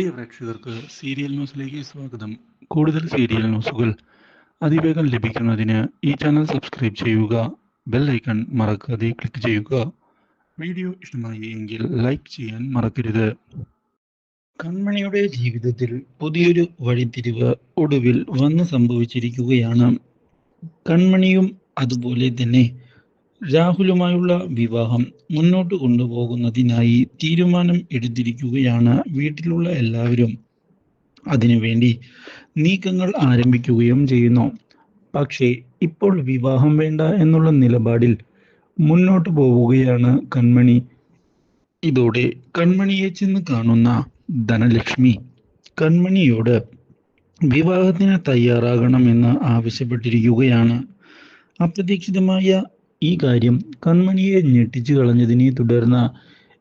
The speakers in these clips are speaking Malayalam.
പ്രിയ പ്രേക്ഷകർക്ക് സീരിയൽ ന്യൂസിലേക്ക് സ്വാഗതം. കൂടുതൽ സീരിയൽ ന്യൂസുകൾ അതിവേഗം ലഭിക്കുന്നതിന് ഈ ചാനൽ സബ്സ്ക്രൈബ് ചെയ്യുക ബെൽ ഐക്കൺ മറക്കാതെ ക്ലിക്ക് ചെയ്യുക. വീഡിയോ ഇഷ്ടമായി എങ്കിൽ ലൈക്ക് ചെയ്യാൻ മറക്കരുത്. കൺമണിയുടെ ജീവിതത്തിൽ പുതിയൊരു വഴിത്തിരിവ് ഒടുവിൽ വന്നു സംഭവിച്ചിരിക്കുകയാണ്. കൺമണിയും അതുപോലെ തന്നെ രാഹുലുമായുള്ള വിവാഹം മുന്നോട്ട് കൊണ്ടുപോകുന്നതിനായി തീരുമാനം എടുത്തിരിക്കുകയാണ് വീട്ടിലുള്ള എല്ലാവരും. അതിനുവേണ്ടി നീക്കങ്ങൾ ആരംഭിക്കുകയും ചെയ്യുന്നു. പക്ഷേ ഇപ്പോൾ വിവാഹം വേണ്ട എന്നുള്ള നിലപാടിൽ മുന്നോട്ട് പോവുകയാണ് കൺമണി. ഇതോടെ കൺമണിയെ ചെന്ന് കാണുന്ന ധനലക്ഷ്മി കൺമണിയോട് വിവാഹത്തിന് തയ്യാറാകണമെന്ന് ആവശ്യപ്പെട്ടിരിക്കുകയാണ്. അപ്രതീക്ഷിതമായ ഈ കാര്യം കൺമണിയെ ഞെട്ടിച്ചു കളഞ്ഞതിനെ തുടർന്ന്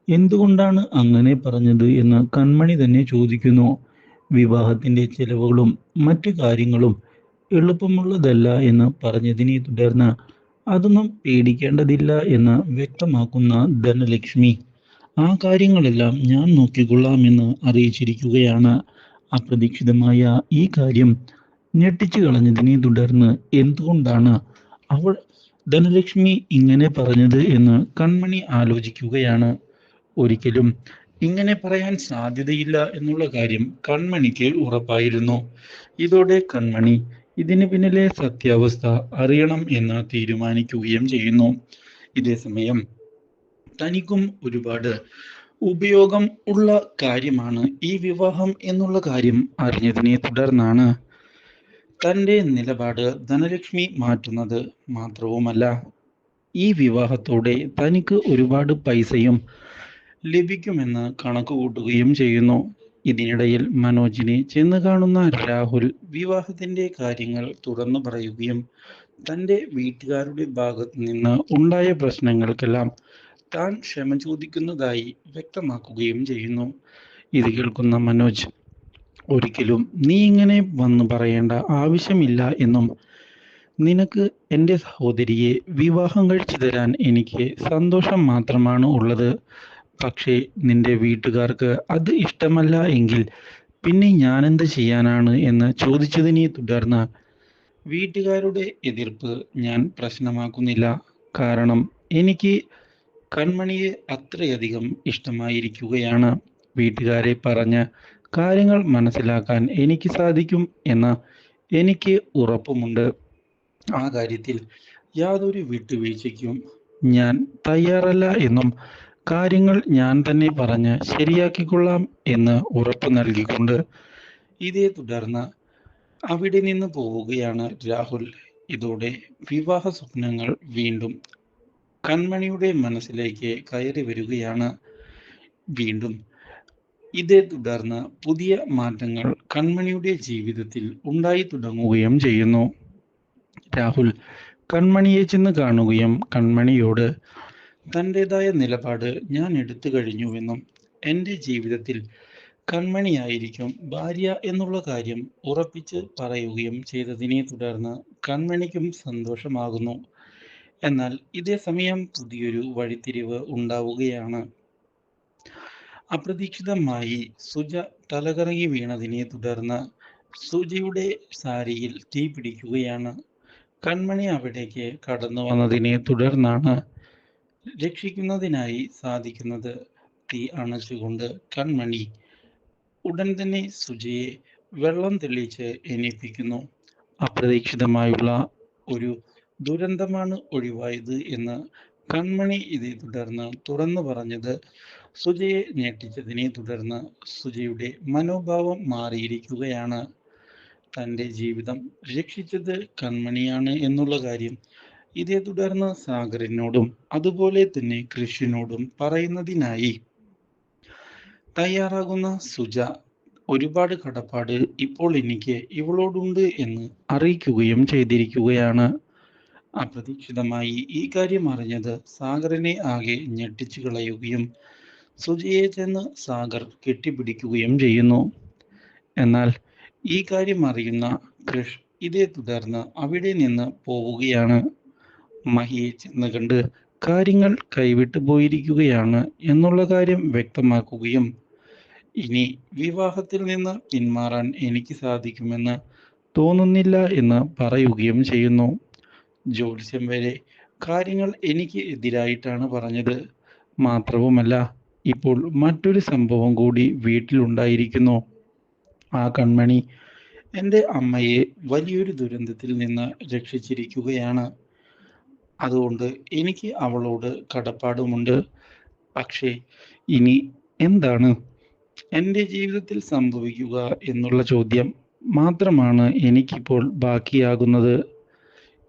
എന്തുകൊണ്ടാണ് അങ്ങനെ പറഞ്ഞത് എന്ന് കൺമണി തന്നെ ചോദിക്കുന്നു. വിവാഹത്തിന്റെ ചെലവുകളും മറ്റു കാര്യങ്ങളും എളുപ്പമുള്ളതല്ല എന്ന് പറഞ്ഞതിനെ തുടർന്ന് അതൊന്നും പേടിക്കേണ്ടതില്ല എന്ന് വ്യക്തമാക്കുന്ന ധനലക്ഷ്മി ആ കാര്യങ്ങളെല്ലാം ഞാൻ നോക്കിക്കൊള്ളാമെന്ന് അറിയിച്ചിരിക്കുകയാണ്. അപ്രതീക്ഷിതമായ ഈ കാര്യം ഞെട്ടിച്ചു കളഞ്ഞതിനെ തുടർന്ന് എന്തുകൊണ്ടാണ് അവൾ ധനലക്ഷ്മി ഇങ്ങനെ പറഞ്ഞത് എന്ന് കൺമണി ആലോചിക്കുകയാണ്. ഒരിക്കലും ഇങ്ങനെ പറയാൻ സാധ്യതയില്ല എന്നുള്ള കാര്യം കൺമണിക്ക് ഉറപ്പായിരുന്നു. ഇതോടെ കൺമണി ഇതിന് പിന്നിലെ സത്യാവസ്ഥ അറിയണം എന്ന് തീരുമാനിക്കുകയും ചെയ്യുന്നു. ഇതേ സമയം തനിക്കും ഒരുപാട് ഉപയോഗം ഉള്ള കാര്യമാണ് ഈ വിവാഹം എന്നുള്ള കാര്യം അറിഞ്ഞതിനെ തുടർന്നാണ് തന്റെ നിലപാട് ധനലക്ഷ്മി മാറ്റുന്നത് മാത്രവുമല്ല ഈ വിവാഹത്തോടെ തനിക്ക് ഒരുപാട് പൈസയും ലഭിക്കുമെന്ന് കണക്കുകൂട്ടുകയും ചെയ്യുന്നു. ഇതിനിടയിൽ മനോജിനെ ചെന്ന് കാണുന്ന രാഹുൽ വിവാഹത്തിന്റെ കാര്യങ്ങൾ തുറന്നു പറയുകയും തന്റെ വീട്ടുകാരുടെ ഭാഗത്ത് നിന്ന് ഉണ്ടായ പ്രശ്നങ്ങൾക്കെല്ലാം താൻ ക്ഷമ ചോദിക്കുന്നതായി വ്യക്തമാക്കുകയും ചെയ്യുന്നു. ഇത് കേൾക്കുന്ന മനോജ് ഒരിക്കലും നീ ഇങ്ങനെ വന്ന് പറയേണ്ട ആവശ്യമില്ല എന്നും നിനക്ക് എന്റെ സഹോദരിയെ വിവാഹം കഴിച്ചു തരാൻ എനിക്ക് സന്തോഷം മാത്രമാണ് ഉള്ളത്. പക്ഷേ നിന്റെ വീട്ടുകാർക്ക് അത് ഇഷ്ടമല്ല എങ്കിൽ പിന്നെ ഞാൻ എന്ത് ചെയ്യാനാണ് എന്ന് ചോദിച്ചതിനെ തുടർന്ന് വീട്ടുകാരുടെ എതിർപ്പ് ഞാൻ പ്രശ്നമാക്കുന്നില്ല. കാരണം എനിക്ക് കൺമണിയെ അത്രയധികം ഇഷ്ടമായിരിക്കുകയാണ്. വീട്ടുകാരെ പറഞ്ഞ് കാര്യങ്ങൾ മനസ്സിലാക്കാൻ എനിക്ക് സാധിക്കും എന്ന എനിക്ക് ഉറപ്പുമുണ്ട്. ആ കാര്യത്തിൽ യാതൊരു വിട്ടുവീഴ്ചയ്ക്കും ഞാൻ തയ്യാറല്ല എന്നും കാര്യങ്ങൾ ഞാൻ തന്നെ പറഞ്ഞ് ശരിയാക്കിക്കൊള്ളാം എന്ന് ഉറപ്പ് നൽകിക്കൊണ്ട് ഇതേ തുടർന്ന് അവിടെ നിന്ന് പോവുകയാണ് രാഹുൽ. ഇതോടെ വിവാഹ സ്വപ്നങ്ങൾ വീണ്ടും കൺമണിയുടെ മനസ്സിലേക്ക് കയറി വരികയാണ്. വീണ്ടും ഇതേ തുടർന്ന് പുതിയ മാറ്റങ്ങൾ കൺമണിയുടെ ജീവിതത്തിൽ ഉണ്ടായി തുടങ്ങുകയും ചെയ്യുന്നു. രാഹുൽ കൺമണിയെ ചെന്ന് കാണുകയും കൺമണിയോട് തന്റെതായ നിലപാട് ഞാൻ എടുത്തു കഴിഞ്ഞുവെന്നും എന്റെ ജീവിതത്തിൽ കൺമണിയായിരിക്കും ഭാര്യ എന്നുള്ള കാര്യം ഉറപ്പിച്ച് പറയുകയും ചെയ്തതിനെ തുടർന്ന് കൺമണിക്കും സന്തോഷമാകുന്നു. എന്നാൽ ഇതേ സമയം പുതിയൊരു വഴിത്തിരിവ് ഉണ്ടാവുകയാണ്. അപ്രതീക്ഷിതമായി സുജ തലകറങ്ങി വീണതിനെ തുടർന്ന് സുജയുടെ സാരിയിൽ തീ പിടിക്കുകയാണ്. കൺമണി അവിടേക്ക് കടന്നു വന്നതിനെ തുടർന്നാണ് രക്ഷിക്കുന്നതിനായി സാധിക്കുന്നത്. തീ അണച്ചുകൊണ്ട് കൺമണി ഉടൻ തന്നെ സുജയെ വെള്ളം തെളിയിച്ച് എണീപ്പിക്കുന്നു. അപ്രതീക്ഷിതമായുള്ള ഒരു ദുരന്തമാണ് ഒഴിവായത് എന്ന് കൺമണി ഇതേ തുടർന്ന് തുറന്നു പറഞ്ഞത്. സുജയെ ഞെട്ടിച്ചതിനെ തുടർന്ന് സുജയുടെ മനോഭാവം മാറിയിരിക്കുകയാണ്. തന്റെ ജീവിതം രക്ഷിച്ചത് കൺമണിയാണ് എന്നുള്ള കാര്യം ഇതേ തുടർന്ന് സാഗറിനോടും അതുപോലെ തന്നെ കൃഷിനോടും പറയുന്നതിനായി തയ്യാറാകുന്ന സുജ ഒരുപാട് കടപ്പാട് ഇപ്പോൾ എനിക്ക് ഇവളോടുണ്ട് എന്ന് അറിയിക്കുകയും ചെയ്തിരിക്കുകയാണ്. അപ്രതീക്ഷിതമായി ഈ കാര്യം അറിഞ്ഞത് സാഗറിനെ ആകെ ഞെട്ടിച്ചു കളയുകയും സുജയെ ചെന്ന് സാഗർ കെട്ടിപ്പിടിക്കുകയും ചെയ്യുന്നു. എന്നാൽ ഈ കാര്യം അറിയുന്ന കൃഷ് ഇതേ തുടർന്ന് അവിടെ നിന്ന് പോവുകയാണ്. മഹിയെ ചെന്ന് കണ്ട് കാര്യങ്ങൾ കൈവിട്ടു പോയിരിക്കുകയാണ് എന്നുള്ള കാര്യം വ്യക്തമാക്കുകയും ഇനി വിവാഹത്തിൽ നിന്ന് പിന്മാറാൻ എനിക്ക് സാധിക്കുമെന്ന് തോന്നുന്നില്ല എന്ന് പറയുകയും ചെയ്യുന്നു. ജ്യോത്സ്യം വരെ കാര്യങ്ങൾ എനിക്ക് എതിരായിട്ടാണ് പറഞ്ഞത്. മാത്രവുമല്ല ഇപ്പോൾ മറ്റൊരു സംഭവം കൂടി വീട്ടിലുണ്ടായിരിക്കുന്നു. ആ കൺമണി എന്റെ അമ്മയെ വലിയൊരു ദുരന്തത്തിൽ നിന്ന് രക്ഷിച്ചിരിക്കുകയാണ്. അതുകൊണ്ട് എനിക്ക് അവളോട് കടപ്പാടുമുണ്ട്. പക്ഷേ ഇനി എന്താണ്? എന്റെ ജീവിതത്തിൽ സംഭവിക്കുക എന്നുള്ള ചോദ്യം മാത്രമാണ് എനിക്കിപ്പോൾ ബാക്കിയാകുന്നത്.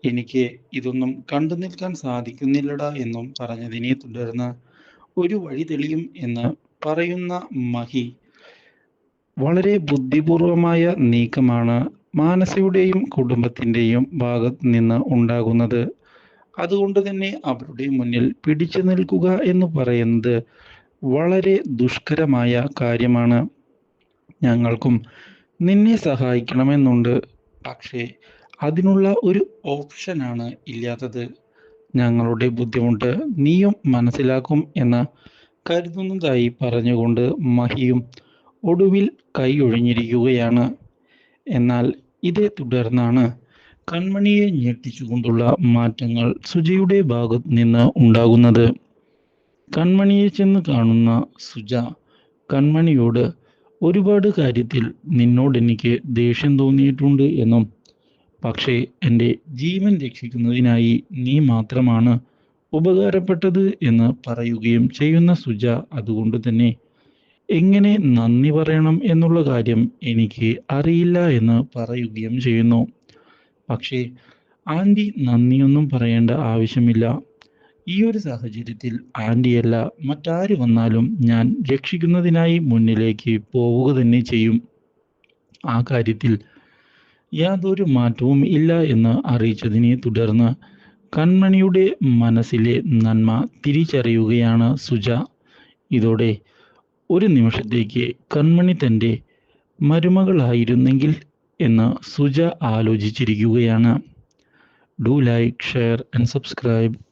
എനിക്ക് ഇതൊന്നും കണ്ടു നിൽക്കാൻ സാധിക്കുന്നില്ലടാ എന്നും പറഞ്ഞതിനെ തുടർന്ന് ഒരു വഴി തെളിയും എന്ന് പറയുന്ന മഹി വളരെ ബുദ്ധിപൂർവമായ നീക്കമാണ് മാനസയുടെയും കുടുംബത്തിന്റെയും ഭാഗത്ത് നിന്ന് ഉണ്ടാകുന്നത്. അതുകൊണ്ട് തന്നെ അവരുടെ മുന്നിൽ പിടിച്ചു നിൽക്കുക എന്ന് പറയുന്നത് വളരെ ദുഷ്കരമായ കാര്യമാണ്. ഞങ്ങൾക്കും നിന്നെ സഹായിക്കണമെന്നുണ്ട്. പക്ഷേ അതിനുള്ള ഒരു ഓപ്ഷനാണ് ഇല്ലാത്തത്. ഞങ്ങളുടെ ബുദ്ധിമുട്ട് നീയും മനസ്സിലാക്കും എന്ന് കരുതുന്നതായി പറഞ്ഞുകൊണ്ട് മഹിയും ഒടുവിൽ കൈയൊഴിഞ്ഞിരിക്കുകയാണ് എന്നാൽ ഇതേ തുടർന്നാണ് കൺമണിയെ ഞെട്ടിച്ചുകൊണ്ടുള്ള മാറ്റങ്ങൾ സുജയുടെ ഭാഗത്ത് നിന്ന് ഉണ്ടാകുന്നത്. കൺമണിയെ ചെന്ന് കാണുന്ന സുജ കൺമണിയോട് ഒരുപാട് കാര്യത്തിൽ നിന്നോട് എനിക്ക് ദേഷ്യം തോന്നിയിട്ടുണ്ട് എന്നും പക്ഷേ എന്റെ ജീവൻ രക്ഷിക്കുന്നതിനായി നീ മാത്രമാണ് ഉപകാരപ്പെട്ടത് എന്ന് പറയുകയും ചെയ്യുന്ന സുജ അതുകൊണ്ട് തന്നെ എങ്ങനെ നന്ദി പറയണം എന്നുള്ള കാര്യം എനിക്ക് അറിയില്ല എന്ന് പറയുകയും ചെയ്യുന്നു. പക്ഷേ ആന്റി നന്ദിയൊന്നും പറയേണ്ട ആവശ്യമില്ല. ഈ ഒരു സാഹചര്യത്തിൽ ആന്റിയല്ല മറ്റാര് വന്നാലും ഞാൻ രക്ഷിക്കുന്നതിനായി മുന്നിലേക്ക് പോവുക തന്നെ ചെയ്യും. ആ കാര്യത്തിൽ യാതൊരു മാറ്റവും ഇല്ല എന്ന് അറിയിച്ചതിനെ തുടർന്ന് കൺമണിയുടെ മനസ്സിലെ നന്മ തിരിച്ചറിയുകയാണ് സുജ. ഇതോടെ ഒരു നിമിഷത്തേക്ക് കൺമണി തന്റെ മരുമകളായിരുന്നെങ്കിൽ എന്ന് Suja ആലോചിച്ചിരിക്കുകയാണ്. Do like share and subscribe.